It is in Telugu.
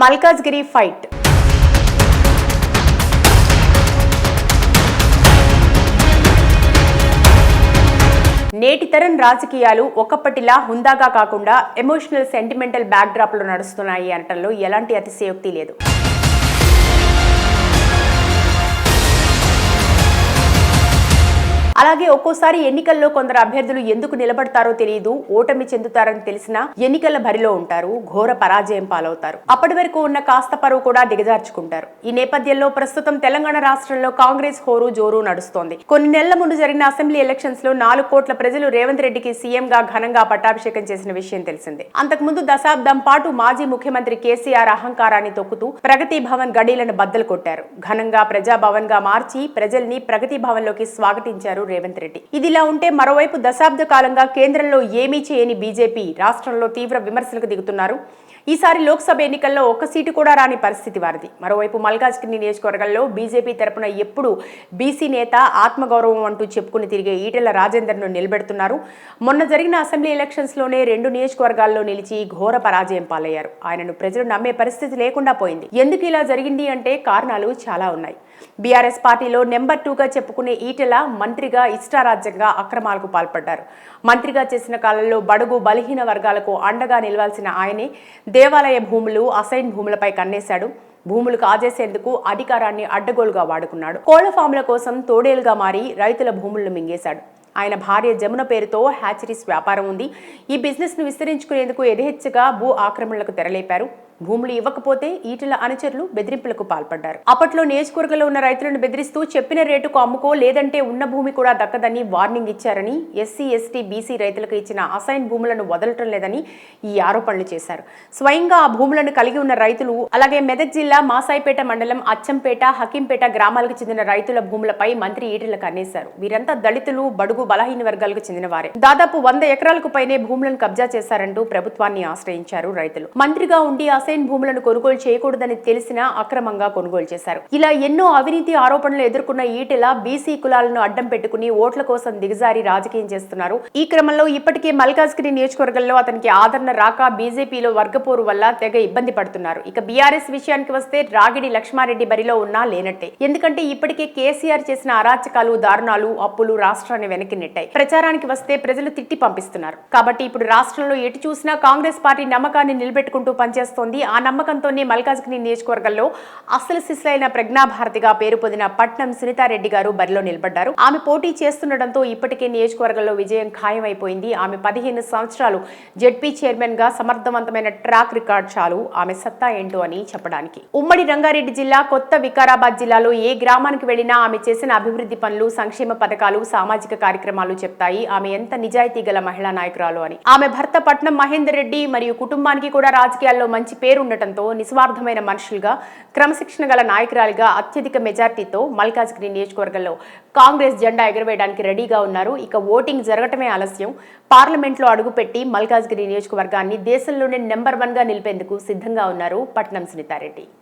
మల్కాజ్గిరి ఫైట్. నేటి తరం రాజకీయాలు ఒకప్పటిలా హుందాగా కాకుండా ఎమోషనల్ సెంటిమెంటల్ బ్యాక్డ్రాప్లో నడుస్తున్నాయి అనటంలో ఎలాంటి అతిశయోక్తి లేదు. అలాగే ఒక్కోసారి ఎన్నికల్లో కొందరు అభ్యర్థులు ఎందుకు నిలబడతారో తెలియదు ఓటమి చెందుతారని తెలిసినా ఎన్నికల బరిలో ఉంటారు ఘోర పరాజయం పాలవుతారు. అప్పటి వరకు ఉన్న కాస్త పరువు కూడా దిగజార్చుకుంటారు. ఈ నేపథ్యంలో ప్రస్తుతం తెలంగాణ రాష్ట్రంలో కాంగ్రెస్ హోరు జోరు నడుస్తోంది. కొన్ని నెలల ముందు జరిగిన అసెంబ్లీ ఎలక్షన్స్లో నాలుగు కోట్ల ప్రజలు రేవంత్ రెడ్డికి సీఎంగా ఘనంగా పట్టాభిషేకం చేసిన విషయం తెలిసిందే. అంతకుముందు దశాబ్దం పాటు మాజీ ముఖ్యమంత్రి కేసీఆర్ అహంకారాన్ని తొక్కుతూ ప్రగతి భవన్ గడీలను బద్దలు కొట్టారు. ఘనంగా ప్రజాభవన్గా మార్చి ప్రజల్ని ప్రగతి భవన్లోకి స్వాగతించారు రేవంత్ రెడ్డి. ఇదిలా ఉంటే మరోవైపు దశాబ్ద కాలంగా కేంద్రంలో ఏమీ చేయని బీజేపీ రాష్ట్రంలో తీవ్ర విమర్శలకు దిగుతున్నారు. ఈసారి లోక్సభ ఎన్నికల్లో ఒక్క సీటు కూడా రాని పరిస్థితి వారిది. మరోవైపు మల్కాజ్గిరి నియోజకవర్గంలో బీజేపీ తరపున ఎప్పుడు బీసీ నేత ఆత్మగౌరవం అంటూ చెప్పుకుని తిరిగే ఈటెల రాజేందర్ను నిలబెడుతున్నారు. మొన్న జరిగిన అసెంబ్లీ ఎలక్షన్స్లోనే రెండు నియోజకవర్గాల్లో నిలిచి ఘోర పరాజయం పాలయ్యారు. ఆయనను ప్రజలు నమ్మే పరిస్థితి లేకుండా పోయింది. ఎందుకు ఇలా జరిగింది అంటే కారణాలు చాలా ఉన్నాయి. బీఆర్ఎస్ పార్టీలో నెంబర్ టూగా చెప్పుకునే ఈటెల మంత్రిగా ఇష్టారాజ్యంగా అక్రమాలకు పాల్పడ్డారు. మంత్రిగా చేసిన కాలంలో బడుగు బలహీన వర్గాలకు అండగా నిలవాల్సిన ఆయనే దేవాలయ భూములు అసైన్ భూములపై కన్నేశాడు. భూములు కాజేసేందుకు అధికారాన్ని అడ్డగోలుగా వాడుకున్నాడు. కోళ్ళ ఫాముల కోసం తోడేలుగా మారి రైతుల భూములను మింగేశాడు. ఆయన భార్య జమున పేరుతో హ్యాచరీస్ వ్యాపారం ఉంది. ఈ బిజినెస్ను విస్తరించుకునేందుకు యథేచ్ఛగా భూ ఆక్రమణలకు తెరలేపారు. భూములు ఇవ్వకపోతే ఈటల అనుచరులు బెదిరింపులకు పాల్పడ్డారు. అప్పట్లో నియోజకవర్గంలో ఉన్న రైతులను బెదిరిస్తూ చెప్పిన రేటుకు అమ్ముకో లేదంటే ఉన్న భూమి కూడా దక్కదని వార్నింగ్ ఇచ్చారని ఎస్సీ ఎస్టీ బీసీ రైతులకు ఇచ్చిన అసైన్ భూములను వదలటం లేదని ఈ ఆరోపణలు చేశారు. స్వయంగా ఆ భూములను కలిగి ఉన్న రైతులు అలాగే మెదక్ జిల్లా మాసాయిపేట మండలం అచ్చంపేట హకీంపేట గ్రామాలకు చెందిన రైతుల భూములపై మంత్రి ఈటెల కన్నేశారు. వీరంతా దళితులు బడుగు బలహీన వర్గాలకు చెందిన వారే దాదాపు వంద ఎకరాలకు పైనే భూములను కబ్జా చేశారంటూ ప్రభుత్వాన్ని ఆశ్రయించారు రైతులు. మంత్రిగా ఉండి అసైన్ భూములను కొనుగోలు చేయకూడదని తెలిసినా అక్రమంగా కొనుగోలు చేశారు. ఇలా ఎన్నో అవినీతి ఆరోపణలు ఎదుర్కొన్న ఈటెల బీసీ కులాలను అడ్డం పెట్టుకుని ఓట్ల కోసం దిగజారి రాజకీయం చేస్తున్నారు. ఈ క్రమంలో ఇప్పటికే మల్కాజ్గిరి నియోజకవర్గంలో అతనికి ఆదరణ రాక బీజేపీలో వర్గపోరు వల్ల తెగ ఇబ్బంది పడుతున్నారు. ఇక బీఆర్ఎస్ విషయానికి వస్తే రాగిడి లక్ష్మారెడ్డి బరిలో ఉన్నా లేనట్టే. ఎందుకంటే ఇప్పటికే కేసీఆర్ చేసిన అరాచకాలు దారుణాలు అప్పులు రాష్ట్రాన్ని వెనక్కి నెట్టాయి. ప్రచారానికి వస్తే ప్రజలు తిట్టి పంపిస్తున్నారు. కాబట్టి ఇప్పుడు రాష్ట్రంలో ఎటు చూసినా కాంగ్రెస్ పార్టీ నమ్మకాన్ని నిలబెట్టుకుంటూ పనిచేస్తోంది ఆ నమ్మకంతోనే మల్కాజ్గిరి నియోజకవర్గంలో అసలు శిశులైన ప్రజ్ఞాభారతిగా పేరు పొందిన పట్నం సునీతారెడ్డి గారు బరిలో నిలబడ్డారు. ఆమె పోటీ చేస్తుండటంతో ఇప్పటికే నియోజకవర్గంలో విజయం ఖాయమైపోయింది. ఆమె పదిహేను సంవత్సరాలు జెడ్పీ చైర్మన్గా సమర్థవంతమైన ట్రాక్ రికార్డ్ చాలు. ఆమె సత్తా ఏంటో అని చెప్పడానికి. ఉమ్మడి రంగారెడ్డి జిల్లా కొత్త వికారాబాద్ జిల్లాలో ఏ గ్రామానికి వెళ్ళినా ఆమె చేసిన అభివృద్ధి పనులు సంక్షేమ పథకాలు సామాజిక కార్యక్రమాలు చెప్తాయి. ఆమె ఎంత నిజాయితీ గల మహిళా నాయకురాలు అని. ఆమె భర్త పట్నం మహేందర్ రెడ్డి మరియు కుటుంబానికి కూడా రాజకీయాల్లో మంచి పేరు ఉండటంతో నిస్వార్థమైన మనుషులుగా క్రమశిక్షణ గల నాయకురాలిగా అత్యధిక మెజార్టీతో మల్కాజ్గిరి నియోజకవర్గంలో కాంగ్రెస్ జెండా ఎగరవేయడానికి రెడీగా ఉన్నారు. ఇక ఓటింగ్ జరగటమే ఆలస్యం. పార్లమెంట్లో అడుగుపెట్టి మల్కాజ్గిరి నియోజకవర్గాన్ని దేశంలోనే నెంబర్ వన్గా నిలిపేందుకు సిద్ధంగా ఉన్నారు పట్నం సునీతారెడ్డి.